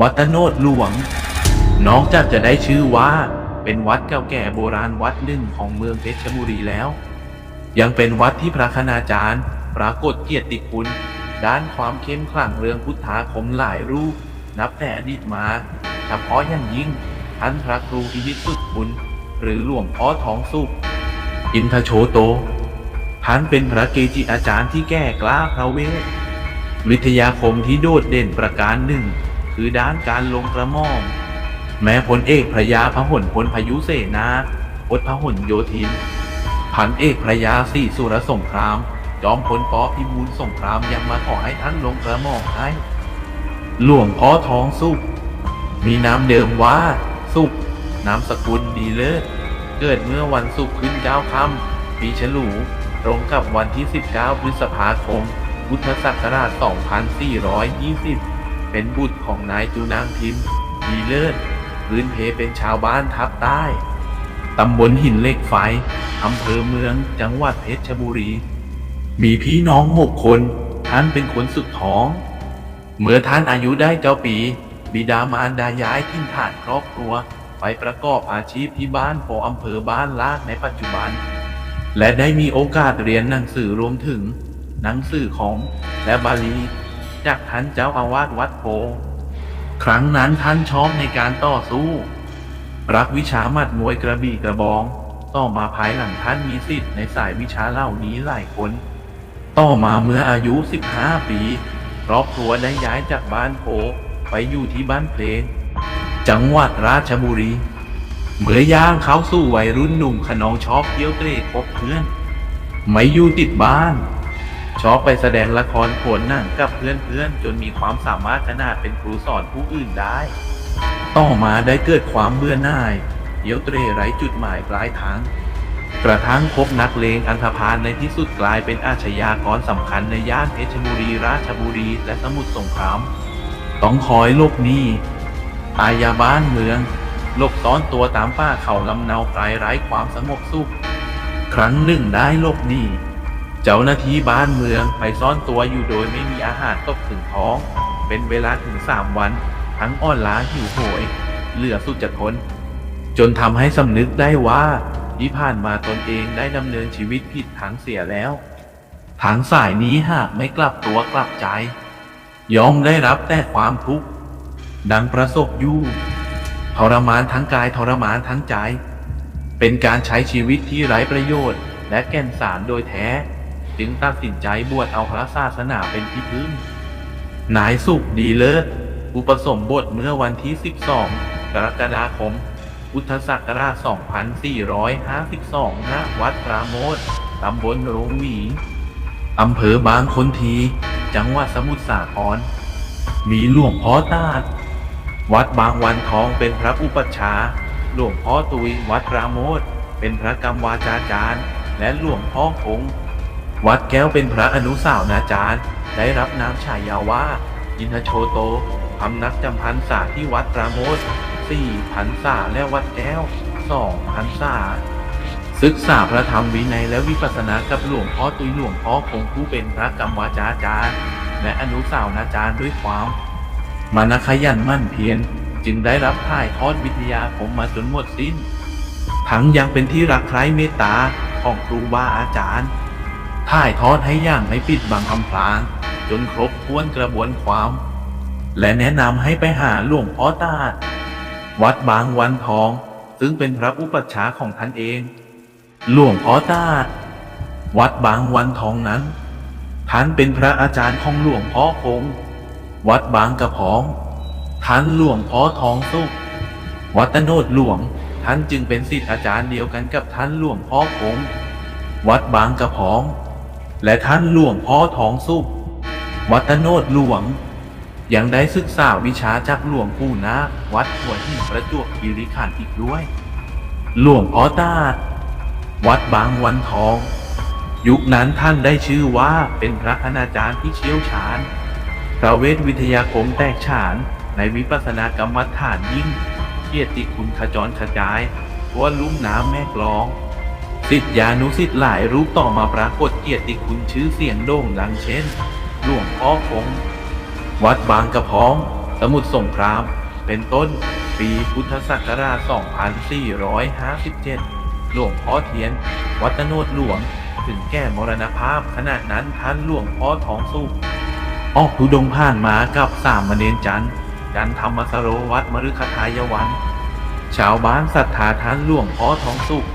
วัดตโนดหลวง นอกจากจะได้ชื่อว่า เป็นวัดเก่าแก่โบราณวัดหนึ่งของเมืองเพชรบุรีแล้ว ยังเป็นวัดที่พระคณาจารย์ ปรากฏเกียรติคุณ ด้านความเข้มขลังเรื่องพุทธาคมหลายรูป นับแต่อดีตมา เฉพาะอย่างยิ่งท่านพระครูพิวิสุดคุณหรือหลวงพ่อทองสุขอินทโชโต ท่านเป็นพระเกจิอาจารย์ที่แก่กล้าพระเวทวิทยาคมที่โดดเด่นประการหนึ่ง คือด้านการลงกระหม่อมแม้พลเอกพระยาพหลพลพยุเสนาพลพหลโยธิน พันเอกพระยาสี่สุรสงคราม จอมพลปอพิบูลสงครามยังมาขอให้ท่านลงกระหม่อมให้ หลวงพ่อทองสุข มีนามเดิมว่า สุข นามสกุลดีเลิศ เกิดเมื่อวันศุกร์ขึ้นเก้าค่ำปีฉลูตรงกับวันที่ 19 พฤษภาคม พุทธศักราช 2420 เป็นบุตรของนายจุนางพิมพ์ดีเลิศพื้นเพเป็นชาวบ้านทับใต้ ตำบลหินเล็กไฟอำเภอเมืองจังหวัดเพชรบุรี มีพี่น้องหกคน ท่านเป็นคนสุดท้อง เมื่อท่านอายุได้เจ้าปี บิดามารดาย้ายทิ้นฐานครอบครัว ไปประกอบอาชีพที่บ้านปออำเภอบ้านลาดในปัจจุบัน และได้มีโอกาสเรียนหนังสือรวมถึง หนังสือของและบาลี จากท่านเจ้าอาวาสวัดโพ ครั้งนั้นท่านชอบในการต่อสู้ รักวิชาหมัดมวยกระบี่กระบอง ต่อมาภายหลังท่านมีสิทธิ์ในสายวิชาเหล่านี้หลายคน ต่อมาเมื่ออายุ 15 ปีครอบครัวได้ย้ายจากบ้านโพไปอยู่ที่บ้านเพลง จังหวัดราชบุรี เมื่อย่างเขาสู่วัยรุ่นหนุ่มขนองชอบเที่ยวเตร่คบเพื่อน ไม่อยู่ติดบ้าน ชอบไปแสดงละครโขนหนังกับเพื่อนๆ จนมีความสามารถขนาดเป็นครูสอนผู้อื่นได้ ต่อมาได้เกิดความเบื่อหน่ายเที่ยวเตรไร้จุดหมายปลายทางกระทั่งพบนักเลงอันธพาลในที่สุดกลายเป็นอาชญากรสำคัญในย่านเพชรบุรีราชบุรีและสมุทรสงคราม ต้องคอยลบหนี้ตายยาบ้านเมืองหลบซ่อนตัวตามป่าเขาลำเนาไกลไร้ความสงบสุข ครั้งหนึ่งได้ลบหนี้ เจ้าหน้าที่บ้านเมืองไปซ่อนตัวอยู่โดยไม่มีอาหารตกถึงท้อง เป็นเวลาถึงสามวัน ทั้งอ่อนล้าหิวโหย เหลือสุดจะทนจนทำให้สำนึกได้ว่าที่ผ่านมาตนเองได้ดำเนินชีวิตผิดทางเสียแล้วทางสายนี้หากไม่กลับตัวกลับใจยอมได้รับแต่ความทุกข์ ดังประสบอยู่ทรมานทั้งกายทรมานทั้งใจ เป็นการใช้ชีวิตที่ไร้ประโยชน์และแก่นสารโดยแท้ จึงตัดสินใจบวชเอาพระศาสนาเป็นที่พึ่ง นายสุขดีเลิศอุปสมบทเมื่อวันที่ 12 กรกฎาคมพุทธศักราช 2452 ณ วัดปราโมทตำบลโรงหวีอำเภอบางคนที จังหวัดสมุทรสาคร มีหลวงพ่อตาด วัดบางวันทองเป็นพระอุปัชฌาย์หลวงพ่อตุยวัดปราโมทเป็นพระกรรมวาจาจารย์ และหลวงพ่อคง วัดแก้วเป็นพระอนุสาวนาจารย์ ได้รับนามฉายาว่า ยินทโชโตพำนักจำพรรษาที่วัดปราโมทสี่พรรษาและวัดแก้วสองพรรษา ศึกษาพระธรรมวินัยและวิปัสสนากับหลวงพ่อตุยหลวงพ่อคงผู้เป็นพระกรรมวาจาจารย์ และอนุสาวนาจารย์ด้วยความมานะขยันมั่นเพียรจึงได้รับถ่ายทอดวิทยาคมมาจนหมดสิ้น ทั้งยังเป็นที่รักใคร่เมตตาของครูบาอาจารย์ ถ่ายทอดให้อย่างไม่ปิดบังอำพรางจนครบถ้วนกระบวนความ และแนะนำให้ไปหาหลวงพ่อตาดวัดบางวันทอง ซึ่งเป็นพระอุปัชฌาย์ของท่านเอง หลวงพ่อตาดวัดบางวันทองนั้น ท่านเป็นพระอาจารย์ของหลวงพ่อคง วัดบางกระพอง ท่านหลวงพ่อทองสุข วัดตโนดหลวง ท่านจึงเป็นศิษย์อาจารย์เดียวกันกับท่านหลวงพ่อคง วัดบางกระพอง และท่านหลวงพ่อทองสุขวัดตโนดหลวง ยังได้ศึกษาวิชาจากหลวงปู่นาควัดหัวหินประจวบคีรีขันธ์อีกด้วย หลวงพ่อตาดวัดบางวันทอง ยุคนั้นท่านได้ชื่อว่าเป็นพระคณาจารย์ที่เชี่ยวชาญพระเวทวิทยาคมแตกฉานในวิปัสสนากรรมฐานยิ่งเกียรติคุณขจรขจายทั่วลุ่มน้ำแม่กลอง สิทธิานุสิทธิ์หลายรูปต่อมาปรากฏเกียรติคุณชื่อเสียงโด่งดังเช่น หลวงพ่อคง วัดบางกระพร้อง สมุทรสงคราม เป็นต้น ปีพุทธศักราช 2457 หลวงพ่อเทียน วัดโนดหลวง ถึงแก่มรณภาพขณะนั้นท่านหลวงพ่อทองสุขออกทุดงผ่านมากับสามเณรจันทร์จันธรรมสโรวัดมฤคทายวัน ชาวบ้านศรัทธาท่านหลวงพ่อทองสุข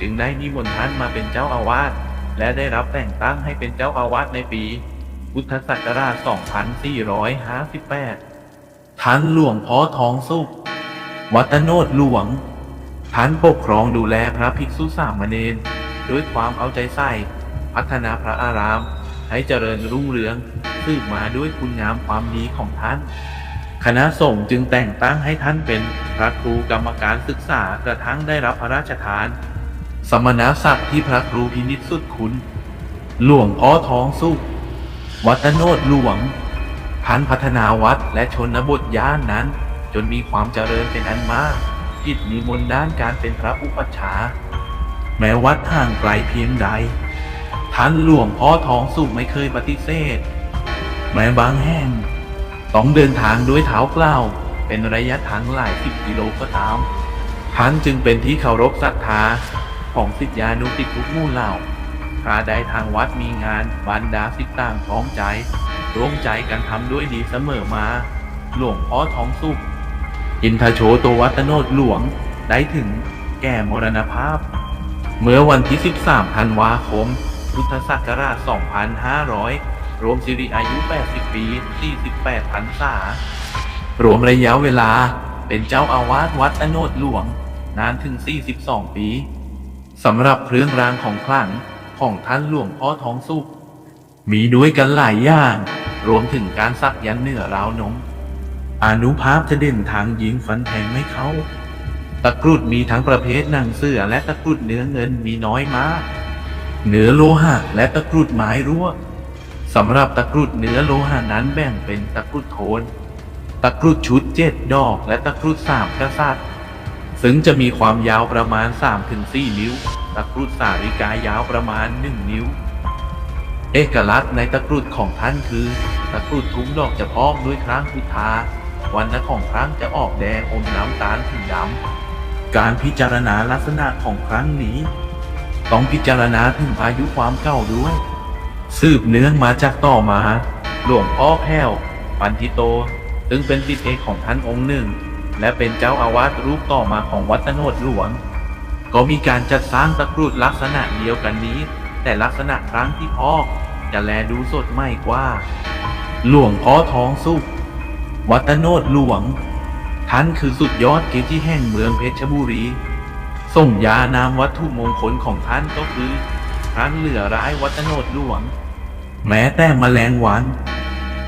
จึงได้นิมนต์ท่านมาเป็นเจ้าอาวาสและได้รับแต่งตั้งให้เป็นเจ้าอาวาสในปี พุทธศักราช 2458 ท่านหลวงพ่อทองสุข วัดโนดหลวง ท่านปกครองดูแลพระภิกษุสามเณรด้วยความเอาใจใส่ พัฒนาพระอาราม ให้เจริญรุ่งเรืองสืบมาด้วยคุณงามความดีของท่าน คณะสงฆ์จึงแต่งตั้งให้ท่านเป็นพระครูกรรมการศึกษากระทั่งได้รับพระราชทาน สมณศักดิ์ที่พระครูพินิจสุดคุณ หลวงพ่อท้องสุข วัดโนดหลวงท่านพัฒนาวัดและชนบทย่านนั้น จนมีความเจริญเป็นอันมากจิตนิมนต์ด้านการเป็นพระอุปัชฌาย์แม้วัดห่างไกลเพียงใด ท่านหลวงพ่อท้องสุขไม่เคยปฏิเสธ แม้บางแห่ง ต้องเดินทางด้วยเท้าเปล่าเป็นระยะทางหลายสิบกิโลก็ตามท่านจึงเป็นที่เคารพศรัทธา ของศิษยานุศิทุกมู่เหล่าคราใดทางวัดมีงานบรรดาศิษย์ต่างพร้อมใจ ร่วมใจกันทำด้วยดีเสมอมา หลวงพ่อทองสุข อินทโชตัววัตโนดหลวงได้ถึงแก่มรณภาพ เมื่อวันที่ 13 ธันวาคม พุทธศักราช 2500 รวมสิริอายุ 80 ปี 48พรรษารวมระยะเวลาเป็นเจ้าอาวาสวัดอโนดหลวง นานถึง 42 ปี สำหรับเครื่องรางของขลังของท่านหลวงพ่อท้องสุขมีด้วยกันหลายอย่าง รวมถึงการสักยันเหนือราวนมอนุภาพจะเด่นทางยิงฟันแทงไม่เข้า ตะกรุดมีทั้งประเภทหนังเสือและตะกรุดเนื้อเงินมีน้อยมาก เนื้อโลหะและตะกรุดไม้รั่วสำหรับตะกรุดเนื้อโลหะนั้นแบ่งเป็นตะกรุดโทน ตะกรุดชุดเจ็ดดอกและตะกรุดสามกษัตริย์ ซึ่งจะมีความยาวประมาณ 3-4 นิ้ว ตะกรุดสาริกายาวประมาณ 1 นิ้ว เอกลักษณ์ในตะกรุดของท่านคือ ตะกรุดทุ้มดอกจะพอกด้วยครั้งพุทธาวันละของครั้งจะออกแดงอมน้ำตาลถึงดำการพิจารณาลักษณะของครั้งนี้ ต้องพิจารณาถึงอายุความเก่าด้วย สืบเนื่องมาจากต่อมา หลวงพ่อแพ้วปันทิโต ซึ่งเป็นศิษย์เอกของท่านองค์หนึ่ง และเป็นเจ้าอาวาสรูปต่อมาของวัดตโนดหลวง ก็มีการจัดสร้างตะกรุดลักษณะเดียวกันนี้ แต่ลักษณะครั้งที่พอกจะแลดูสดใหม่กว่า หลวงพ่อท้องสุข วัดโนดหลวง ท่านคือสุดยอดเกจิแห่งเมืองเพชรบุรีส่งยานามวัตถุมงคลของท่านก็คือครั้งเหลือร้ายวัดโนดหลวง แม้แต่แมลงวัน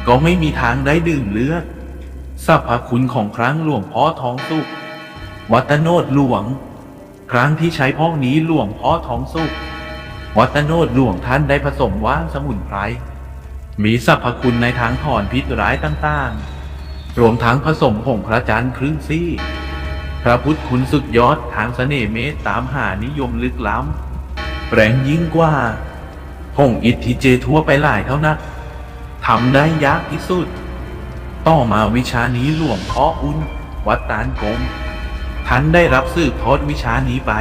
ก็ไม่มีทางได้ดื่มเลือด สรรพคุณของครั้งหลวงพ่อทองสุขวัดโนดหลวง ครั้งที่ใช้พ่อกนี้หลวงพ่อทองสุขวัดโนดหลวงท่านได้ผสมว่านสมุนไพรมีสรรพคุณในทางถอนพิษร้ายต่างๆ รวมทั้งผสมผงพระจันทร์ครึ่งซี่ พระพุทธคุณสุดยอดทางเสน่ห์เมตตามหานิยมลึกล้ำแรงยิ่งกว่าผงอิทธิเจทั่วไปหลายเท่านักทำได้ยากที่สุด ต่อมาวิชานี้หลวงพ่ออุ่น วัดตานกงท่านได้รับสืบทอดวิชานี้ไป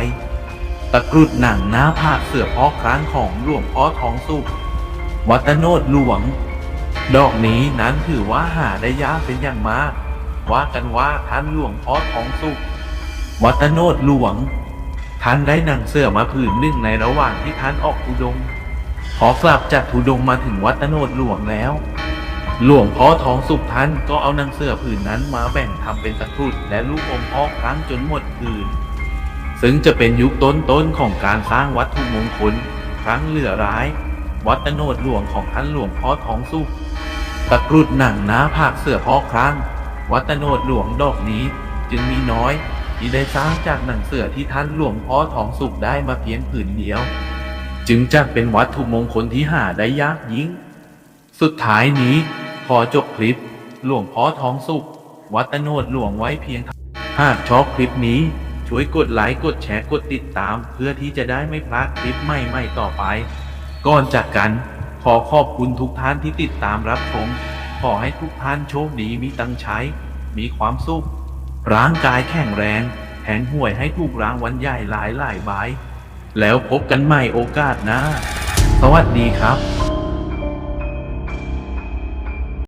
ตะกรุดหนังหน้าผากเสือพ่อครั้งของหลวงพ่อทองสุขวัดโนดหลวง ดอกนี้นั้นถือว่าหาได้ยากเป็นอย่างมาก ว่ากันว่าท่านหลวงพ่อทองสุขวัดโนดหลวง ท่านได้หนังเสื้อมาผืนหนึ่งในระหว่างที่ท่านออกทุดงค์พอกลับจากทุดงมาถึงวัดโนดหลวงแล้ว หลวงพ่อทองสุขท่านก็เอานังเสื้อผืนนั้นมาแบ่งทำเป็นตะกรุดและลูกอมพ่อครั้งจนหมดผืน ซึ่งจะเป็นยุคต้นๆของการสร้างวัตถุมงคลครั้งเหลือร้าย วัดโนดหลวงของท่านหลวงพ่อทองสุขตะกรุดหนังน้าผากเสือพ่อครั้ง วัดโนดหลวงดอกนี้จึงมีน้อยที่ได้สร้างจากหนังเสือที่ท่านหลวงพ่อทองสุขได้มาเพียงผืนเดียว จึงจักเป็นวัตถุมงคลที่หาได้ยากยิ่ง สุดท้ายนี้ ขอจบคลิป หลวงพ่อท้องสุขวัดโนดหลวงไว้เพียงเท่าหากชอบคลิปนี้ ช่วยกดไลค์กดแชร์กดติดตาม เพื่อที่จะได้ไม่พลาดคลิปใหม่ๆต่อไป ก่อนจากกัน ขอขอบคุณทุกท่านที่ติดตามรับชมขอให้ทุกท่านโชคดีมีตังใช้ มีความสุข ร่างกายแข็งแรงแทงหวยให้ถูกรางวัลใหญ่หลายหลายใบแล้วพบกันใหม่โอกาสหน้าสวัสดีครับ